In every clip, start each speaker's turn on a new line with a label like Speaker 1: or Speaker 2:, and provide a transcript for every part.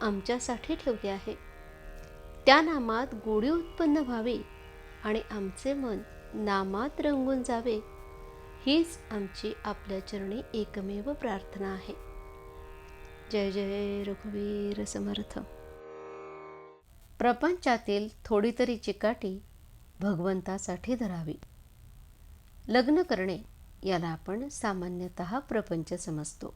Speaker 1: आमच्यासाठी ठेवले आहे. त्या नामात गोडी उत्पन्न व्हावी आणि आमचे मन नामात रंगून जावे हीच आमची आपल्या चरणी एकमेव प्रार्थना आहे. जय जय रघुवीर समर्थ. प्रपंचातील थोडी तरी चिकाटी भगवंतासाठी धरावी. लग्न करणे याला आपण सामान्यतः प्रपंच समजतो.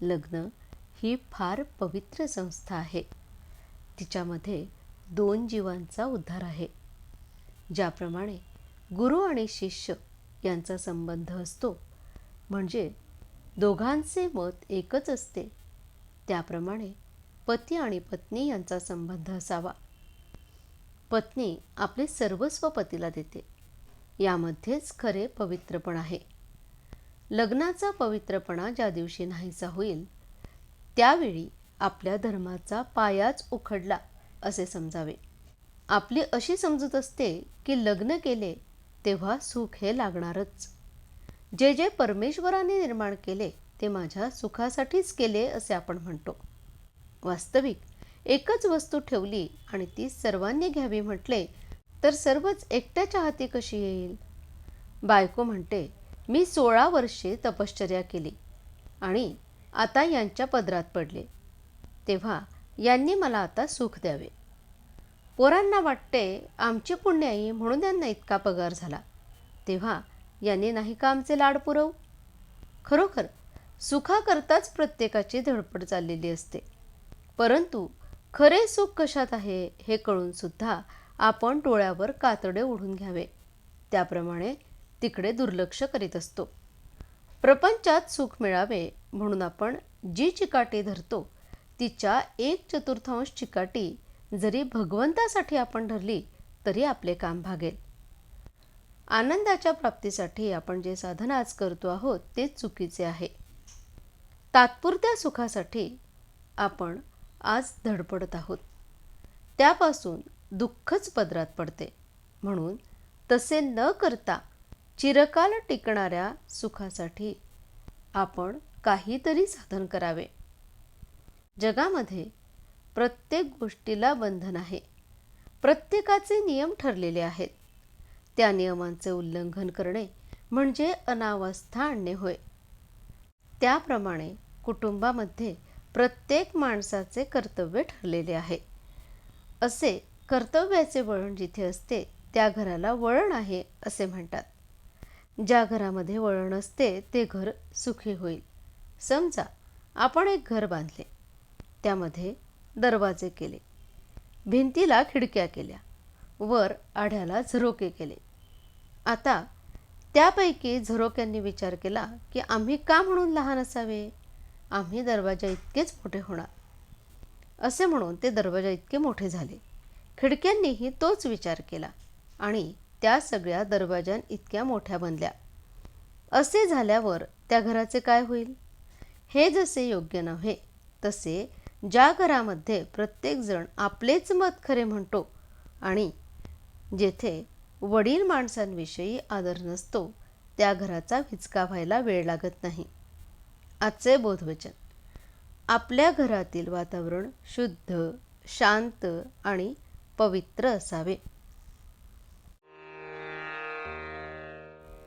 Speaker 1: लग्न ही फार पवित्र संस्था आहे. तिच्यामध्ये दोन जीवांचा उद्धार आहे. ज्याप्रमाणे गुरु आणि शिष्य यांचा संबंध असतो म्हणजे दोघांचे मत एकच असते. त्याप्रमाणे पती आणि पत्नी यांचा संबंध असावा. पत्नी आपले सर्वस्व पतीला देते. यामध्येच खरे पवित्रपण आहे. लग्नाचा पवित्रपणा ज्या दिवशी नाहीसा होईल त्यावेळी आपल्या धर्माचा पायाच उखडला असे समजावे. आपली अशी समजूत असते की लग्न केले तेव्हा सुख हे लागणारच. जे जे परमेश्वराने निर्माण केले ते माझ्या सुखासाठीच केले असे आपण म्हणतो. वास्तविक एकच वस्तू ठेवली आणि ती सर्वांनी घ्यावी म्हटले तर सर्वच एकट्याच्या हाती कशी येईल? बायको म्हणते मी सोळा वर्षे तपश्चर्या केली आणि आता यांच्या पदरात पडले. तेव्हा यांनी मला आता सुख द्यावे. पोरांना वाटते आमची पुण्याई म्हणून यांना इतका पगार झाला. तेव्हा यांनी नाही का आमचे लाड पुरव? खरोखर सुखाकरताच प्रत्येकाची धडपड चाललेली असते. परंतु खरे सुख कशात आहे हे कळूनसुद्धा आपण डोळ्यावर कातडे ओढून घ्यावे. त्याप्रमाणे तिकडे दुर्लक्ष करीत असतो. प्रपंचात सुख मिळावे म्हणून आपण जी चिकाटी धरतो तिच्या एक चतुर्थांश चिकाटी जरी भगवंतासाठी आपण धरली तरी आपले काम भागेल. आनंदाच्या प्राप्तीसाठी आपण जे साधन आज करतो आहोत ते चुकीचे आहे. तात्पुरत्या सुखासाठी आपण आज धडपडत आहोत. त्यापासून दुःखच पदरात पडते. म्हणून तसे न करता चिरकाल टिकणाऱ्या सुखासाठी आपण काहीतरी साधन करावे. जगामध्ये प्रत्येक गोष्टीला बंधन आहे. प्रत्येकाचे नियम ठरलेले आहेत. त्या नियमांचे उल्लंघन करणे म्हणजे अनावस्था आणणे होय. त्याप्रमाणे कुटुंबामध्ये प्रत्येक माणसाचे कर्तव्य ठरलेले आहे. असे कर्तव्याचे वळण जिथे असते त्या घराला वळण आहे असे म्हणतात. ज्या घरामध्ये वळण असते ते घर सुखी होईल. समजा आपण एक घर बांधले. त्यामध्ये दरवाजे केले. भिंतीला खिडक्या केल्या. वर आढ्याला झरोके केले. आता त्यापैकी झरोक्यांनी विचार केला की आम्ही का म्हणून लहान असावे? आम्ही दरवाजा इतकेच मोठे होणार. असे म्हणून ते दरवाजा इतके मोठे झाले. खिडक्यांनीही तोच विचार केला आणि त्या सगळ्या दरवाजां इतक्या मोठ्या बनल्या. असे झाल्यावर त्या घराचे काय होईल? हे जसे योग्य नव्हे तसे ज्या घरामध्ये प्रत्येकजण आपलेच मत खरे म्हणतो आणि जेथे वडील माणसांविषयी आदर नसतो त्या घराचा हिचका व्हायला वेळ लागत नाही. आजचे बोधवचन. आपल्या घरातील वातावरण शुद्ध शांत आणि पवित्र असावे.